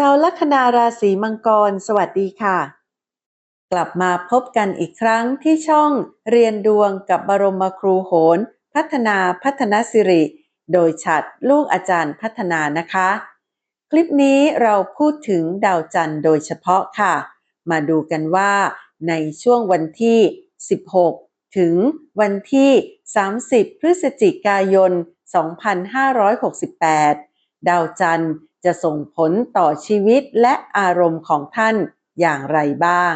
ชาวลัคนาราศีมังกร สวัสดีค่ะ กลับมาพบกันอีกครั้งที่ช่องเรียนดวงกับบรมครูโหน พัฒนาพัฒนสิริ โดยฉัดลูกอาจารย์พัฒนานะคะ คลิปนี้เราพูดถึงดาวจันทร์โดยเฉพาะค่ะ มาดูกันว่าในช่วงวันที่ 16 ถึงวันที่ 30 พฤศจิกายน 2568 ดาวจันทร์ จะส่งผลต่อชีวิตและอารมณ์ของท่านอย่างไรบ้าง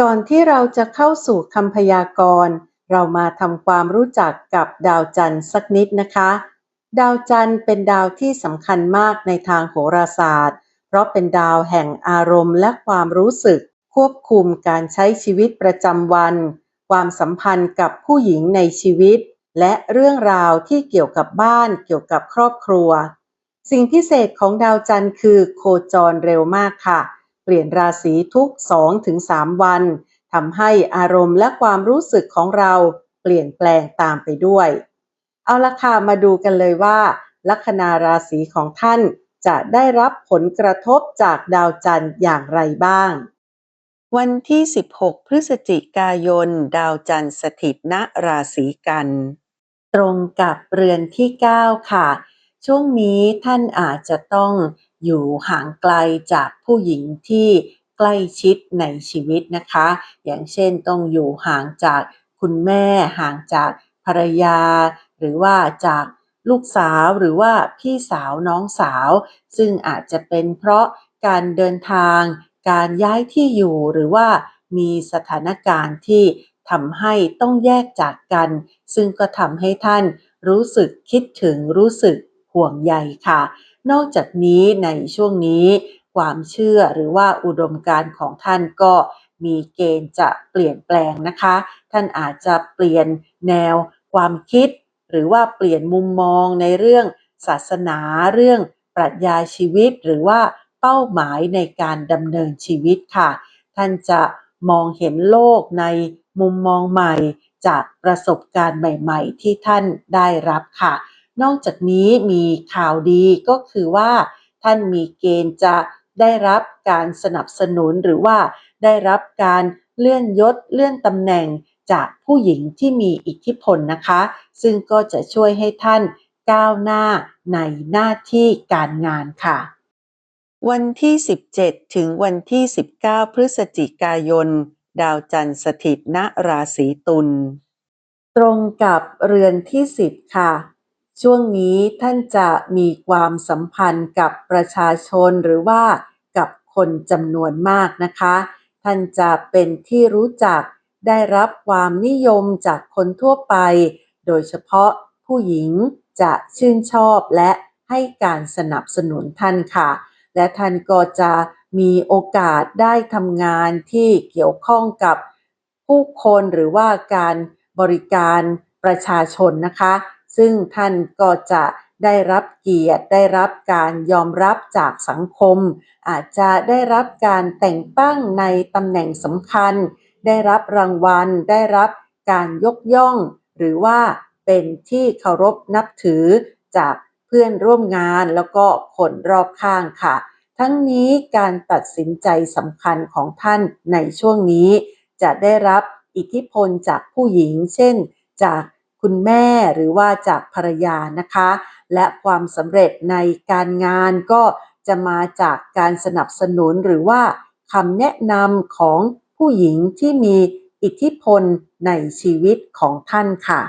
ก่อนที่เราจะเข้าสู่คำพยากรณ์ เรามาทำความรู้จักกับดาวจันทร์สักนิดนะคะ ดาวจันทร์เป็นดาวที่สำคัญมากในทางโหราศาสตร์ เพราะเป็นดาวแห่งอารมณ์และความรู้สึก ควบคุมการใช้ชีวิตประจำวัน ความสัมพันธ์กับผู้หญิงในชีวิต และเรื่องราวที่เกี่ยวกับบ้านเกี่ยวกับครอบครัว สิ่งพิเศษของดาวจันทร์คือโคจรเร็วมากค่ะ เปลี่ยนราศีทุก 2-3 วันทำให้อารมณ์และความรู้สึกของเราเปลี่ยนแปลงตามไปด้วย เอาละค่ะมาดูกันเลยว่า ลัคนาราศีของท่านจะได้รับผลกระทบจากดาวจันทร์อย่างไรบ้าง วันที่ 16 พฤศจิกายน ดาวจันทร์สถิตณราศีกัน ตรงกับเรือนที่ 9 ค่ะ ช่วงนี้ท่านอาจจะต้องอยู่ห่างไกลจากผู้หญิงที่ใกล้ชิดในชีวิตนะคะ อย่างเช่นต้องอยู่ห่างจากคุณแม่ห่างจากภรรยา หรือว่าจากลูกสาวหรือว่าพี่สาวน้องสาว ซึ่งอาจจะเป็นเพราะการเดินทาง การย้ายที่อยู่หรือว่ามีสถานการณ์ที่ทำให้ต้องแยกจากกัน ซึ่งก็ทำให้ท่านรู้สึกคิดถึงรู้สึก ห่วงใยค่ะ นอกจากนี้ในช่วงนี้ความเชื่อหรือว่าอุดมการณ์ของท่านก็มีเกณฑ์จะเปลี่ยนแปลงนะคะ ท่านอาจจะเปลี่ยนแนวความคิด หรือว่าเปลี่ยนมุมมองในเรื่องศาสนาเรื่องปรัชญาชีวิต หรือว่าเป้าหมายในการดำเนินชีวิตค่ะ ท่านจะมองเห็นโลกในมุมมองใหม่จากประสบการณ์ใหม่ ๆ ที่ท่านได้รับค่ะ นอกจากนี้มีข่าวดีก็คือว่า ท่านมีเกณฑ์จะได้รับการสนับสนุนหรือว่าได้รับการเลื่อนยศเลื่อนตำแหน่งจากผู้หญิงที่มีอิทธิพลนะคะ ซึ่งก็จะช่วยให้ท่านก้าวหน้าในหน้าที่การงานค่ะ วันที่ 17 ถึงวันที่ 19 พฤศจิกายน ดาวจันทร์สถิตณราศีตุล ตรงกับเรือนที่ 10 ค่ะ ช่วงนี้ท่านจะมีความสัมพันธ์กับประชาชนหรือว่ากับคนจำนวนมากนะคะ ท่านจะเป็นที่รู้จักได้รับความนิยมจากคนทั่วไป โดยเฉพาะผู้หญิงจะชื่นชอบและให้การสนับสนุนท่านค่ะ และท่านก็จะมีโอกาสได้ทำงานที่เกี่ยวข้องกับผู้คนหรือว่าการบริการประชาชนนะคะ ซึ่งท่านก็จะได้รับเกียรติได้รับการยอมรับจากสังคม อาจจะได้รับการแต่งตั้งในตำแหน่งสำคัญ ได้รับรางวัล ได้รับการยกย่อง หรือว่าเป็นที่เคารพนับถือจากเพื่อนร่วมงานแล้วก็คนรอบข้างค่ะ ทั้งนี้การตัดสินใจสำคัญของท่านในช่วงนี้ จะได้รับอิทธิพลจากผู้หญิง เช่น จาก คุณแม่หรือว่าจากภรรยานะคะ และความสำเร็จในการงานก็จะมาจากการสนับสนุนหรือว่าคำแนะนำของผู้หญิงที่มีอิทธิพลในชีวิตของท่านค่ะ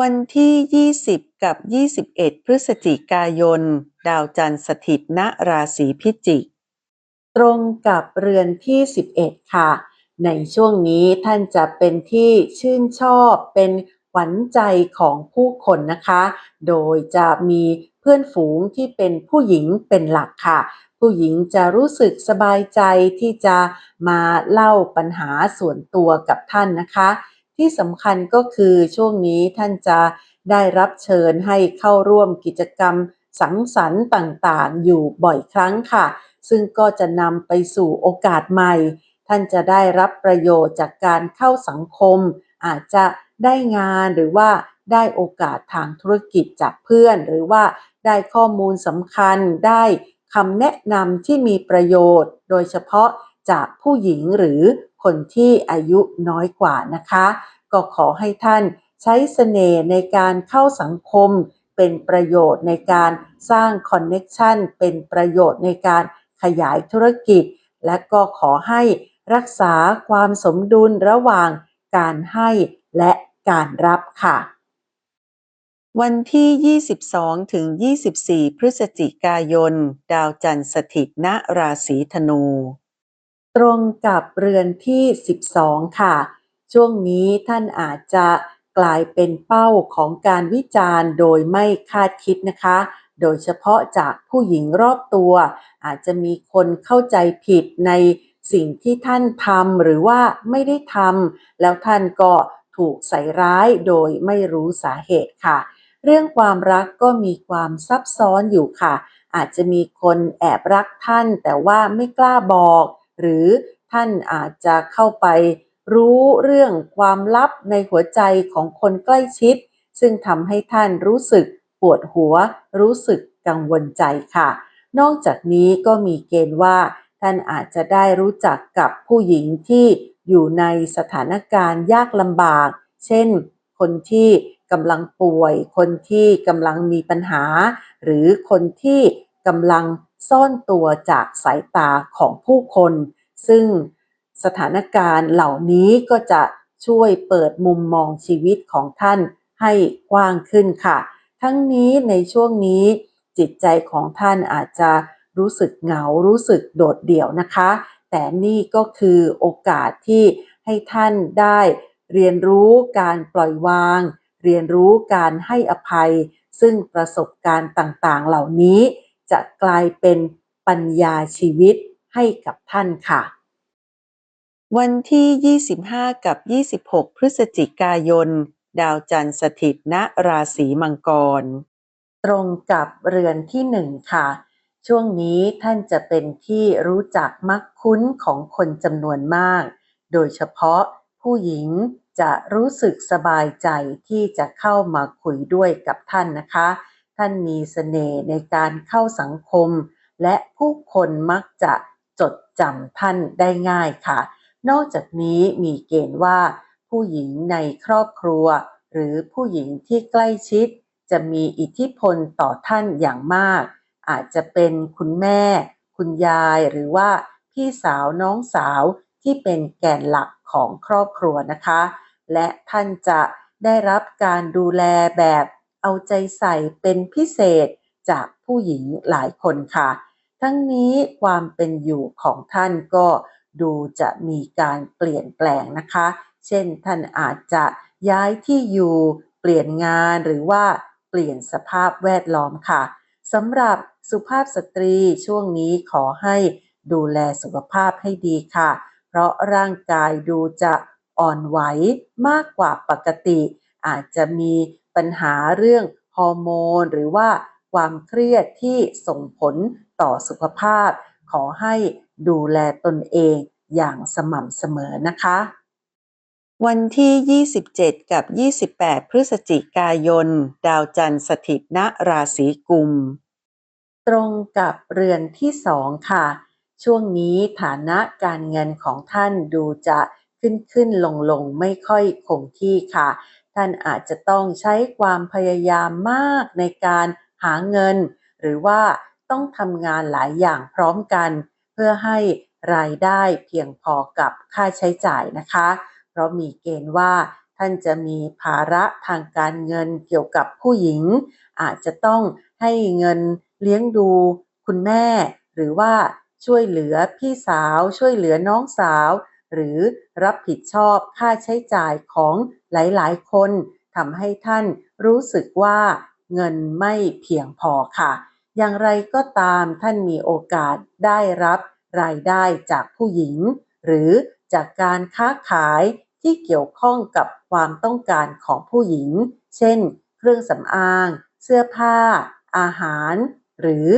วันที่ 20 กับ 21 พฤศจิกายน ดาวจันทร์สถิตณราศีพิจิก ตรงกับเรือนที่ 11 ค่ะ ในช่วงนี้ท่านจะเป็นที่ชื่นชอบเป็น ขวัญใจของผู้คนนะคะ โดยจะมีเพื่อนฝูงที่เป็นผู้หญิงเป็นหลักค่ะ ผู้หญิงจะรู้สึกสบายใจที่จะมาเล่าปัญหาส่วนตัวกับท่านนะคะ ที่สำคัญก็คือช่วงนี้ท่านจะได้รับเชิญให้เข้าร่วมกิจกรรมสังสรรค์ต่างๆ อยู่บ่อยครั้งค่ะ ซึ่งก็จะนำไปสู่โอกาสใหม่ ท่านจะได้รับประโยชน์จากการเข้าสังคม อาจจะ ได้งานหรือว่าได้โอกาสทางธุรกิจจากเพื่อน หรือว่าได้ข้อมูลสำคัญ ได้คำแนะนำที่มีประโยชน์ โดยเฉพาะจากผู้หญิงหรือคนที่อายุน้อยกว่านะคะ ก็ขอให้ท่านใช้เสน่ห์ในการเข้าสังคม เป็นประโยชน์ในการสร้างคอนเน็ชันเป็นประโยชน์ในการขยายธุรกิจ และก็ขอให้รักษาความสมดุลระหว่างการให้ และการรับค่ะ วันที่ 22 ถึง 24 พฤศจิกายน ดาวจันทร์สถิตณราศีธนู ตรงกับเรือนที่ 12 ค่ะ ช่วงนี้ท่านอาจจะกลายเป็นเป้าของการวิจารณ์โดยไม่คาดคิดนะคะ โดยเฉพาะจากผู้หญิงรอบตัว อาจจะมีคนเข้าใจผิดในสิ่งที่ท่านทำหรือว่าไม่ได้ทำแล้วท่านก็ ถูกใส่ร้ายโดยไม่รู้สาเหตุค่ะ เรื่องความรักก็มีความซับซ้อนอยู่ค่ะ อาจจะมีคนแอบรักท่าน แต่ว่าไม่กล้าบอก หรือท่านอาจจะเข้าไปรู้เรื่องความลับในหัวใจของคนใกล้ชิด ซึ่งทำให้ท่านรู้สึกปวดหัว รู้สึกกังวลใจค่ะ นอกจากนี้ก็มีเกณฑ์ว่า ท่านอาจจะได้รู้จักกับผู้หญิงที่ อยู่ในสถานการณ์ยากลำบาก เช่น คนที่กำลังป่วย คนที่กำลังมีปัญหา หรือคนที่กำลังซ่อนตัวจากสายตาของผู้คน ซึ่งสถานการณ์เหล่านี้ก็จะช่วยเปิดมุมมองชีวิตของท่านให้กว้างขึ้นค่ะ ทั้งนี้ในช่วงนี้จิตใจของท่านอาจจะรู้สึกเหงา รู้สึกโดดเดี่ยวนะคะ แต่นี่ก็คือโอกาสที่ให้ท่านได้เรียนรู้การปล่อยวาง เรียนรู้การให้อภัย ซึ่งประสบการณ์ต่างๆ เหล่านี้ จะกลายเป็นปัญญาชีวิตให้กับท่านค่ะ วันที่ 25 กับ 26 พฤศจิกายน ดาวจันทร์สถิตณราศีมังกร ตรงกับเรือนที่หนึ่งค่ะ ช่วงนี้ท่านจะเป็นที่รู้จักมักคุ้นของคนจำนวนมาก โดยเฉพาะผู้หญิงจะรู้สึกสบายใจที่จะเข้ามาคุยด้วยกับท่านนะคะ ท่านมีสเสน่ห์ในการเข้าสังคม และผู้คนมักจะจดจำท่านได้ง่ายค่ะ นอกจากนี้มีเกณฑ์ว่า ผู้หญิงในครอบครัว หรือผู้หญิงที่ใกล้ชิด จะมีอิทธิพลต่อท่านอย่างมาก อาจจะเป็นคุณแม่ คุณยายหรือว่าพี่สาวน้องสาวที่เป็นแกนหลักของครอบครัวนะคะ และท่านจะได้รับการดูแลแบบเอาใจใส่เป็นพิเศษจากผู้หญิงหลายคนค่ะ ทั้งนี้ความเป็นอยู่ของท่านก็ดูจะมีการเปลี่ยนแปลงนะคะ เช่นท่านอาจจะย้ายที่อยู่ เปลี่ยนงานหรือว่าเปลี่ยนสภาพแวดล้อมค่ะสำหรับ สุภาพสตรีช่วงนี้ขอให้ดูแลสุขภาพให้ดีค่ะ เพราะร่างกายดูจะอ่อนไหวมากกว่าปกติ อาจจะมีปัญหาเรื่องฮอร์โมน หรือว่าความเครียดที่ส่งผลต่อสุขภาพ ขอให้ดูแลตนเองอย่างสม่ำเสมอนะคะ วันที่ 27 กับ 28 พฤศจิกายน ดาวจันทร์สถิตณราศีกุม ตรงกับเรือนที่สองค่ะ ช่วงนี้ฐานะการเงินของท่านดูจะขึ้นขึ้นลงลงไม่ค่อยคงที่ค่ะ ท่านอาจจะต้องใช้ความพยายามมากในการหาเงิน หรือว่าต้องทำงานหลายอย่างพร้อมกัน เพื่อให้รายได้เพียงพอกับค่าใช้จ่ายนะคะ เพราะมีเกณฑ์ว่าท่านจะมีภาระทางการเงินเกี่ยวกับผู้หญิง อาจจะต้อง ให้เงินเลี้ยงดูคุณแม่ หรือว่าช่วยเหลือพี่สาว ช่วยเหลือน้องสาว หรือรับผิดชอบค่าใช้จ่ายของหลายๆ คนทำให้ท่านรู้สึกว่าเงินไม่เพียงพอค่ะ อย่างไรก็ตามท่านมีโอกาสได้รับรายได้จากผู้หญิง หรือจากการค้าขายที่เกี่ยวข้องกับความต้องการของผู้หญิง เช่น เครื่องสำอาง เสื้อผ้า อาหาร หรือ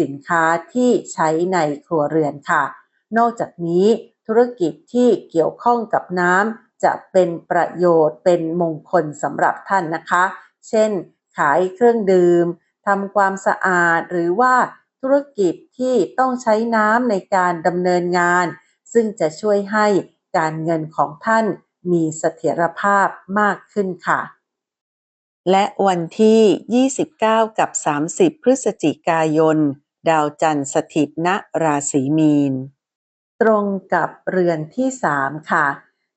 สินค้าที่ใช้ในครัวเรือนค่ะ นอกจากนี้ธุรกิจที่เกี่ยวข้องกับน้ำจะเป็นประโยชน์เป็นมงคลสำหรับท่านนะคะ เช่น ขายเครื่องดื่มทำความสะอาดหรือว่าธุรกิจที่ต้องใช้น้ำในการดำเนินงาน ซึ่งจะช่วยให้การเงินของท่านมีเสถียรภาพมากขึ้นค่ะ และวันที่ 29 กับ 30 พฤศจิกายน ดาวจันทร์สถิตณราศีมีน ตรงกับเรือนที่ 3 ค่ะ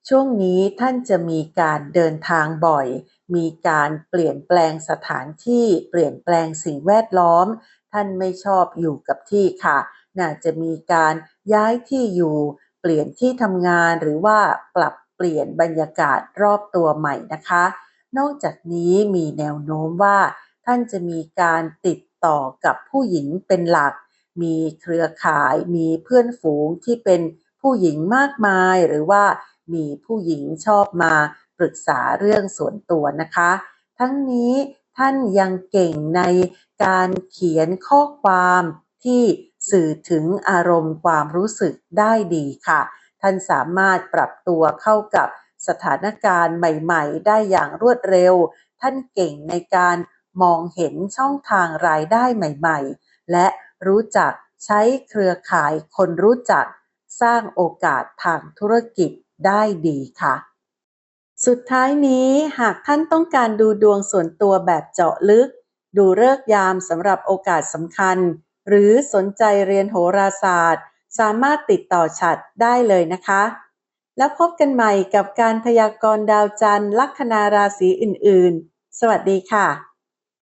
ช่วงนี้ท่านจะมีการเดินทางบ่อย มีการเปลี่ยนแปลงสถานที่เปลี่ยนแปลงสิ่งแวดล้อม ท่านไม่ชอบอยู่กับที่ค่ะ น่าจะมีการย้ายที่อยู่ เปลี่ยนที่ทำงานหรือว่าปรับเปลี่ยนบรรยากาศรอบตัวใหม่นะคะ นอกจากนี้มีแนวโน้มว่า ท่านจะมีการติดต่อกับผู้หญิงเป็นหลัก มีเครือข่าย มีเพื่อนฝูงที่เป็นผู้หญิงมากมาย หรือว่ามีผู้หญิงชอบมาปรึกษาเรื่องส่วนตัวนะคะ ทั้งนี้ท่านยังเก่งในการเขียนข้อความที่สื่อถึงอารมณ์ความรู้สึกได้ดีค่ะ ท่านสามารถปรับตัวเข้ากับ สถานการณ์ใหม่ๆ ได้อย่างรวดเร็ว ท่านเก่งในการมองเห็นช่องทางรายได้ใหม่ๆ และรู้จักใช้เครือข่ายคนรู้จักสร้างโอกาสทางธุรกิจได้ดีค่ะ สุดท้ายนี้หากท่านต้องการดูดวงส่วนตัวแบบเจาะลึก ดูเลิกยามสำหรับโอกาสสำคัญ หรือสนใจเรียนโหราศาสตร์ สามารถติดต่อฉัดได้เลยนะคะ แล้วพบกันใหม่กับการพยากรณ์ดาวจันทร์ลัคนาราศีอื่น ๆ สวัสดีค่ะ